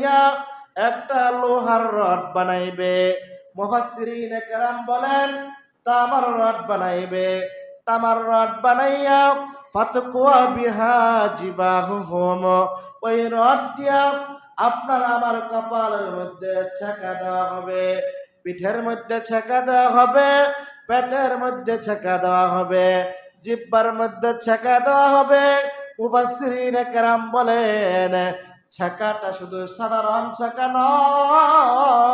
বানাইয়া একটা লোহার রড বানাইবে। মুফাসসিরিন কেরাম বলেন, তামার রড বানাইবে। তামার রড বানাইয়া, ফাতকুয়া বিহা জিবাহুহুম, ওই রড দিয়া আপনার আমার কপালের মধ্যে ছেঁকা দেওয়া হবে। পিঠের মধ্যে ছেঁকা দেওয়া হবে, পেটের মধ্যে ছেঁকা দেওয়া হবে, জিব্বার মধ্যে ছেঁকা দেওয়া হবে মুফাসসিরিন কেরাম বলেন ছেঁকাটা শুধু সাধারণ ছেঁকা নয়।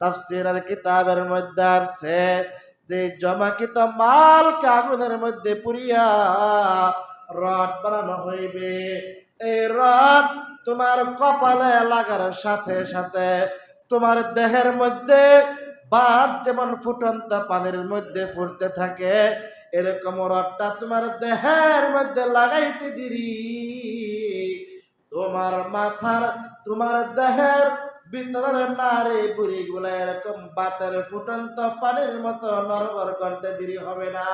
তাফসিরের কিতাবের মধ্যে আসছে যে, জমাকৃত মাল আগুনের মধ্যে পুরিয়া রড বানানো হইবে। এই রড তোমার কপালে লাগার সাথে সাথে তোমার দেহের মধ্যে বাদ যেমন ফুটন্ত পানির মধ্যে ফুটতে থাকে, এরকম রডটা তোমার দেহের মধ্যে লাগাইতে দিরি। তোমার মাথার, তোমার দেহের ভিতরের নারী বুড়ি গুলা এরকম বাতের ফুটন্ত পানির মতো নরবর করতে দেরি হবে না।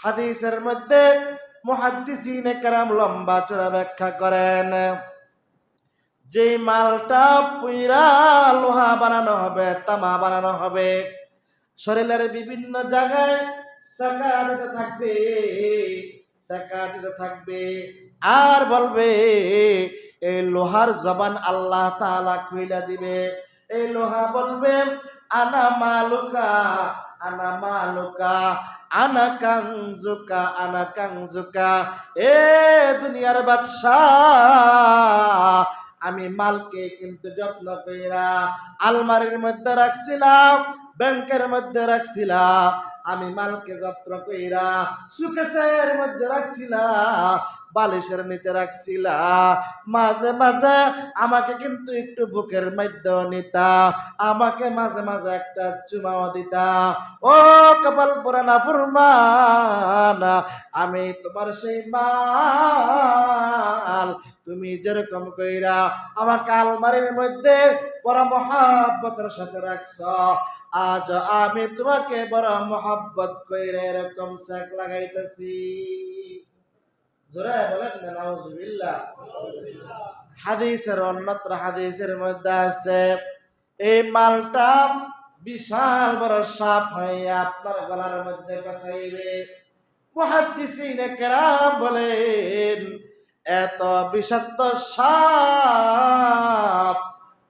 হাদিসের মধ্যে মুহাদ্দিসিনে কেরাম লম্বা চূড়া ব্যাখ্যা করেন। যে মালটা পুইরা লোহা বানানো হবে, তামা বানানো হবে, শরীরের বিভিন্ন জায়গায় চাকা দিতে থাকবে, চাকা দিতে থাকবে। আর বলবে, এই লোহার জবান আল্লাহ তাআলা খুইলা দিবে। এই লোহা বলবে, আনা মালুকা আনা মালুকা, আনা কাংজুকা আনা কাংজুকা, এ দুনিয়ার বাদশাহ আমি মালকে কিন্তু যত্ন কইরা আলমারির মধ্যে রাখছিলাম, ব্যাংকের মধ্যে রাখছিলাম। আমি মালকে যত্ন কইরা সুকেশের মধ্যে রাখছিলাম। বালিশের নিচে রাখছিলা। মাঝে মাঝে আমাকে কিন্তু একটু বুকের মধ্যে নিতা, আমাকে মাঝে মাঝে একটা চুমাও দিতা। ও কপাল পুরানা ফুরমানা, আমি তোমার সেই মাল। তুমি যেরকম কইরা আমাকে আলমারির মধ্যে বড় মহাব্বতের সাথে রাখছ, আজ আমি তোমাকে বড় মহাব্বত কইরা এরকম শাক লাগাইতেছি। জোরে বলেন না নাউজুবিল্লাহ। হাদিসের অন্যত্র হাদিসের মধ্যে আছে, এই মালটা বিশাল বড় সাপ হয়ে, আপনার গলার মধ্যে পেছাইবে মুহাদ্দিসিনে কেরাম বলেন, এত বিষাক্ত সাপ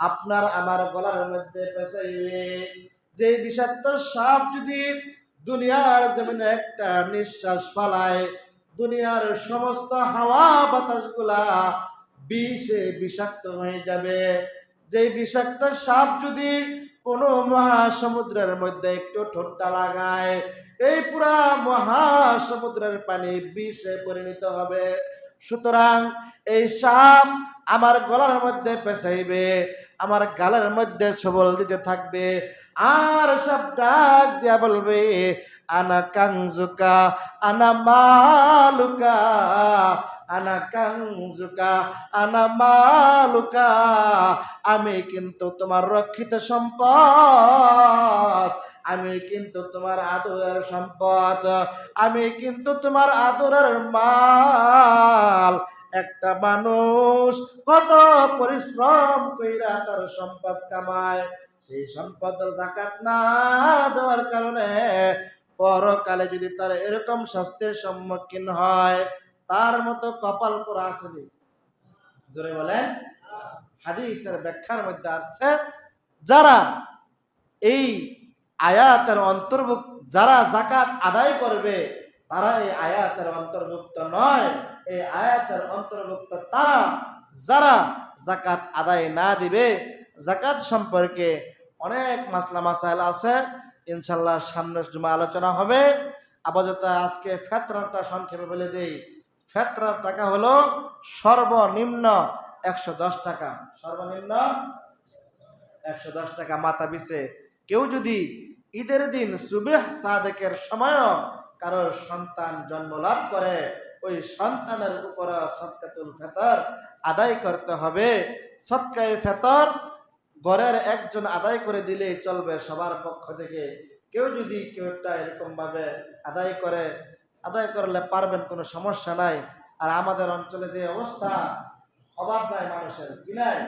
আপনার আমার গলার মধ্যে পেছাইবে যে বিষাক্ত সাপ যদি দুনিয়ার জমিনে একটা নিঃশ্বাস ফালায় দুনিয়ার সমস্ত হাওয়া বাতাসগুলা বিষে বিষাক্ত হয়ে যাবে। যে বিষাক্ত সাপ যদি কোনো মহাসমুদ্রের মধ্যে একটু ঠোঁটটা লাগায়, এই পুরা মহাসমুদ্রের পানি বিষে পরিণত হবে। সুতরাং এই সাপ আমার গলার মধ্যে পেঁচাইবে, আমার গালের মধ্যে সবল দিতে থাকবে আর সব ডাক দিয়া বলবে আনা কাঞ্জুকা আনা মালুকা আনা কাংজুকা আনা মালুকা, আমি কিন্তু তোমার রক্ষিত সম্পদ, আমি কিন্তু তোমার আদরের সম্পদ, আমি কিন্তু তোমার আদরের মাল। একটা মানুষ কত পরিশ্রম কইরা তার সম্পদ কামায়, সেই সম্পদের জাকাত না দেওয়ার কারণে পরকালে যদি তার এরকম শাস্তির সম্মুখীন হয় তার মতো কপাল পরা আসেনি জোরে বলেন। হাদিসের ব্যাখ্যার মধ্যে আছে, যারা এই আয়াতের অন্তর্ভুক্ত, যারা জাকাত আদায় করবে, তারা এই আয়াতের অন্তর্ভুক্ত নয়। এই আয়াতের অন্তর্ভুক্ত তারা, যারা জাকাত আদায় না দিবে জাকাত সম্পর্কে অনেক মাসলা মাসাইল আছে। ইনশাল্লাহ সামনের জমা আলোচনা হবে। আপাতত আজকে ফেতরাটা সংক্ষেপে বলে দেই। ফেতরার টাকা হলো সর্বনিম্ন একশো দশ টাকা। সর্বনিম্ন একশো দশ টাকা মাথা পিছে। কেউ যদি ঈদের দিন সুবেহ সাদেকের সময়ও কারোর সন্তান জন্ম লাভ করে, ওই সন্তানের উপর সৎকাতুল ফেতর আদায় করতে হবে। সৎকায় ফেতর ঘরের একজন আদায় করে দিলেই চলবে সবার পক্ষ থেকে। কেউ যদি কেউটা এরকমভাবে আদায় করে আদায় করলে পারবেন, কোনো সমস্যা নাই। আর আমাদের অঞ্চলে যে অবস্থা, অভাব নাই মানুষের, কি নাই?